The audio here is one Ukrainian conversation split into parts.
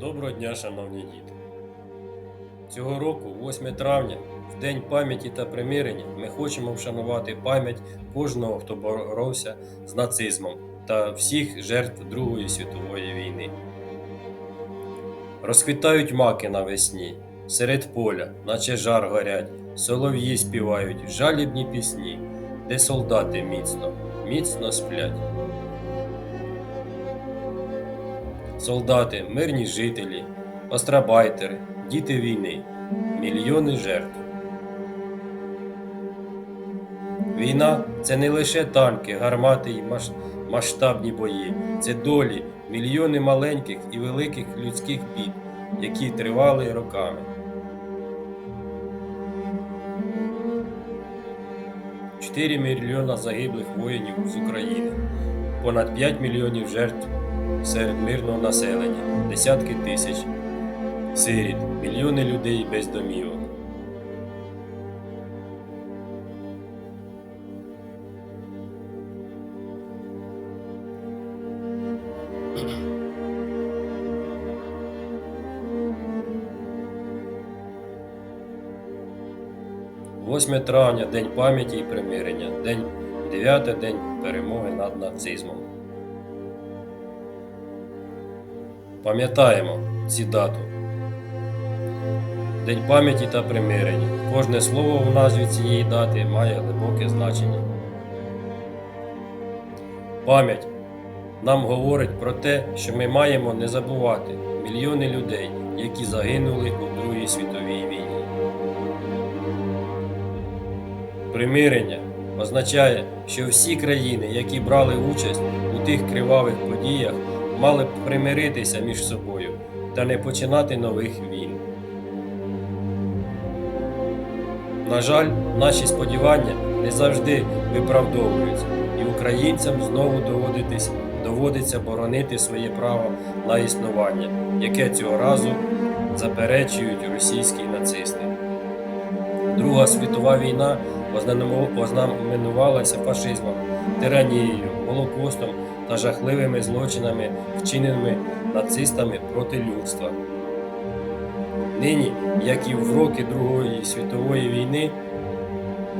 Доброго дня, шановні діти! Цього року, 8 травня, в День пам'яті та примирення, ми хочемо вшанувати пам'ять кожного, хто боровся з нацизмом та всіх жертв Другої світової війни. Розквітають маки навесні, серед поля, наче жар горять, солов'ї співають жалібні пісні, де солдати міцно, міцно сплять. Солдати, мирні жителі, острабайтери, діти війни, мільйони жертв. Війна це не лише танки, гармати і масштабні бої, це долі, мільйони маленьких і великих людських бід, які тривали роками. Чотири мільйона загиблих воїнів з України, понад 5 мільйонів жертв серед мирного населення, десятки тисяч сиріт, мільйони людей без домівок. Восьме травня День пам'яті і примирення, день 9 день перемоги над нацизмом. Пам'ятаємо ці дату. День пам'яті та примирення. Кожне слово в назві цієї дати має глибоке значення. Пам'ять нам говорить про те, що ми маємо не забувати мільйони людей, які загинули у Другій світовій війні. Примирення означає, що всі країни, які брали участь у тих кривавих подіях, мали б примиритися між собою та не починати нових війн. На жаль, наші сподівання не завжди виправдовуються, і українцям знову доводитись, доводиться боронити своє право на існування, яке цього разу заперечують російські нацисти. Друга світова війна ознаменувалася фашизмом, тиранією, голокостом та жахливими злочинами, вчиненими нацистами проти людства. Нині, як і в роки Другої світової війни,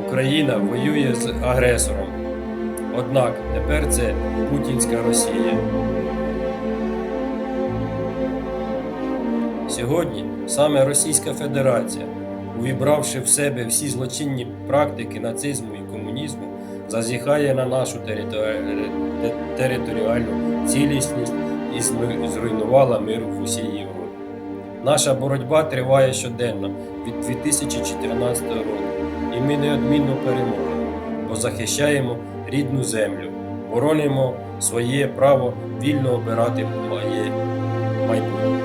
Україна воює з агресором. Однак тепер це Путінська Росія. Сьогодні саме Російська Федерація, увібравши в себе всі злочинні практики нацизму і комунізму, зазіхає на нашу територіальну цілісність і зруйнувала мир в усій Європі. Наша боротьба триває щоденно від 2014 року, і ми неодмінно переможемо, бо захищаємо рідну землю, боронимо своє право вільно обирати моє майбутнє.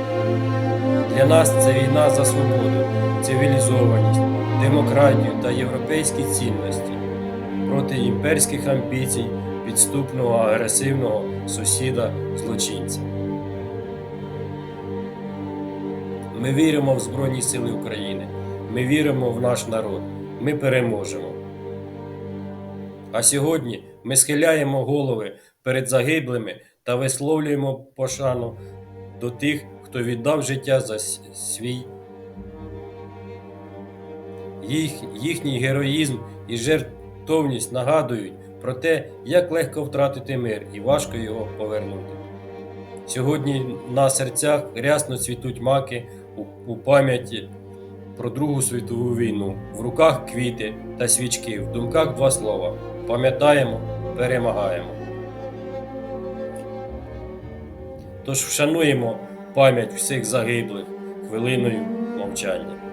Для нас це війна за свободу, цивілізованість, демократію та європейські цінності проти імперських амбіцій, підступного агресивного сусіда злочинця. Ми віримо в Збройні Сили України. Ми віримо в наш народ. Ми переможемо. А сьогодні ми схиляємо голови перед загиблими та висловлюємо пошану до тих, хто віддав життя за свій. Їх, їхній героїзм і жертовність нагадують про те, як легко втратити мир і важко його повернути. Сьогодні на серцях рясно цвітуть маки у пам'яті про Другу світову війну, в руках квіти та свічки, в думках два слова. Пам'ятаємо, перемагаємо. Тож вшануємо пам'ять всіх загиблих хвилиною мовчання.